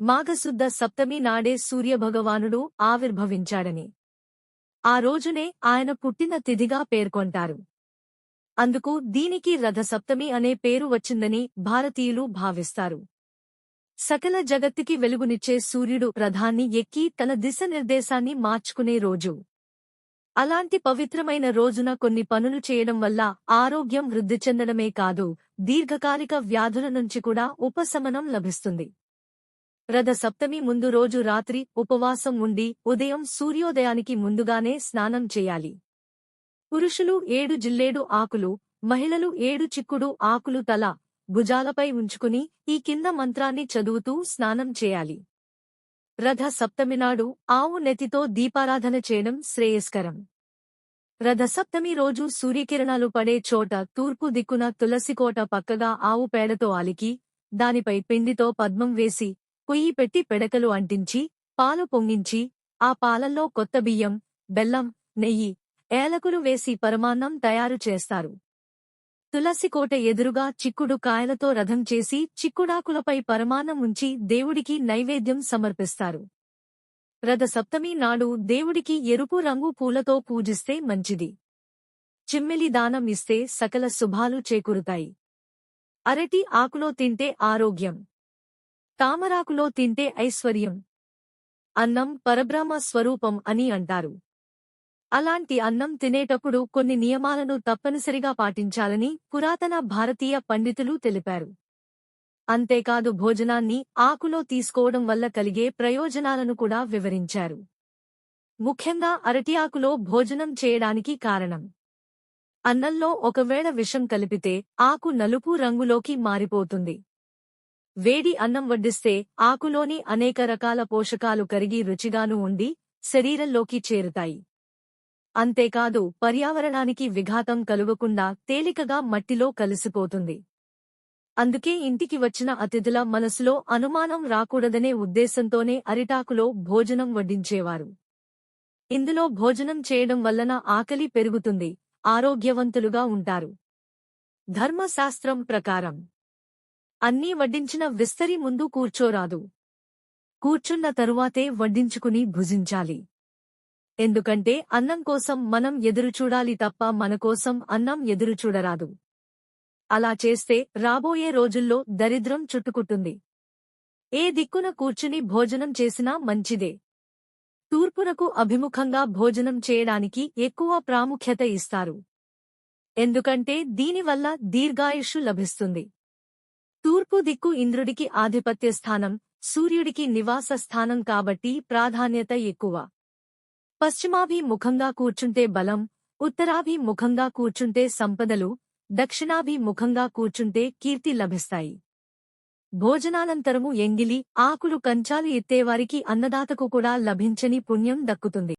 మాఘశుద్ధ సప్తమి నాడే సూర్యభగవానుడు ఆవిర్భవించాడని. ఆ రోజునే ఆయన పుట్టిన తిథిగా పేర్కొంటారు. అందుకు దీనికి రథసప్తమి అనే పేరు వచ్చిందని భారతీయులు భావిస్తారు. సకల జగత్తుకి వెలుగునిచ్చే సూర్యుడు రథాన్ని ఎక్కి తన దిశ నిర్దేశాన్ని మార్చుకునే రోజు. అలాంటి పవిత్రమైన రోజున కొన్ని పనులు చేయడం వల్ల ఆరోగ్యం వృద్ధి చెందడమే కాదు దీర్ఘకాలిక వ్యాధుల నుంచి కూడా ఉపశమనం లభిస్తుంది. రథ సప్తమి ముందు రోజు రాత్రి ఉపవాసం ఉండి ఉదయం సూర్యోదయానికి ముందుగానే స్నానం చేయాలి. పురుషులు ఏడు జిల్లేడు ఆకులు మహిళలు ఏడు చిక్కుడు ఆకులు తల భుజాలపై ఉంచుకుని ఈ కింద మంత్రాన్ని చదువుతూ స్నానం చేయాలి. రథ సప్తమి నాడు ఆవు నెతితో దీపారాధన చేయడం శ్రేయస్కరం. రథసప్తమి రోజు సూర్యకిరణాలు పడే చోట తూర్పు దిక్కున తులసికోట పక్కగా ఆవు పేడతో అలికి దానిపై పిండితో పద్మం వేసి పొయ్యి పెట్టి పెడకలు అంటించి పాలు పొంగించి ఆ పాలల్లో కొత్త బియ్యం బెల్లం నెయ్యి ఏలకులు వేసి పరమాన్నం తయారు చేస్తారు. తులసికోట ఎదురుగా చిక్కుడు కాయలతో రథం చేసి చిక్కుడాకులపై పరమాన్నం ఉంచి దేవుడికి నైవేద్యం సమర్పిస్తారు. రథ సప్తమి నాడు దేవుడికి ఎరుపు రంగు పూలతో పూజిస్తే మంచిది. చిమ్మెలి దానం ఇస్తే సకల శుభాలు చేకూరుతాయి. అరటి ఆకులో తింటే ఆరోగ్యం. తామరాకులో తింటే ఐశ్వర్యం. అన్నం పరబ్రహ్మ స్వరూపం అని అంటారు. అలాంటి అన్నం తినేటప్పుడు కొన్ని నియమాలను తప్పనిసరిగా పాటించాలని పురాతన భారతీయ పండితులు తెలిపారు. అంతేకాదు భోజనాన్ని ఆకులో తీసుకోవడం వల్ల కలిగే ప్రయోజనాలను కూడా వివరించారు. ముఖ్యంగా అరటి ఆకులో భోజనం చేయడానికి కారణం. అన్నంలో ఒకవేళ విషం కలిపితే ఆకు నలుపు రంగులోకి మారిపోతుంది. వేడి అన్నం వడ్డిస్తే ఆకులోని అనేక రకాల పోషకాలు కరిగి రుచిగాను ఉండి శరీరంలోకి చేరుతాయి. అంతేకాదు పర్యావరణానికి విఘాతం కలుగకుండా తేలికగా మట్టిలో కలిసిపోతుంది. అందుకే ఇంటికి వచ్చిన అతిథుల మనసులో అనుమానం రాకూడదనే ఉద్దేశంతోనే అరిటాకులో భోజనం వడ్డించేవారు. ఇందులో భోజనం చేయడం వలన ఆకలి పెరుగుతుంది ఆరోగ్యవంతులుగా ఉంటారు. ధర్మశాస్త్రం ప్రకారం అన్నీ వడ్డించిన విస్తరి ముందు కూర్చోరాదు. కూర్చున్న తరువాతే వడ్డించుకుని భుజించాలి. ఎందుకంటే అన్నం కోసం మనం ఎదురుచూడాలి తప్ప మనకోసం అన్నం ఎదురుచూడరాదు అలా చేస్తే రాబోయే రోజుల్లో దరిద్రం చుట్టుకుంటుంది ఏ దిక్కున కూర్చుని భోజనం చేసినా మంచిదే. తూర్పునకు అభిముఖంగా భోజనం చేయడానికి ఎక్కువ ప్రాముఖ్యత ఇస్తారు. ఎందుకంటే దీనివల్ల దీర్ఘాయుషు లభిస్తుంది. తూర్పు దిక్కు ఇంద్రుడికి ఆధిపత్య స్థానం సూర్యుడికి నివాస స్థానం కాబట్టి ప్రాధాన్యత ఎక్కువ. పశ్చిమాభిముఖంగా కూర్చుంటే బలం ఉత్తరాభిముఖంగా కూర్చుంటే సంపదలు దక్షిణాభిముఖంగా కూర్చుంటే కీర్తి లభిస్తాయి. భోజనానంతరము ఎంగిలి ఆకులు కంచాలు ఎత్తేవారికి అన్నదాతకు కూడా లభించని పుణ్యం దక్కుతుంది.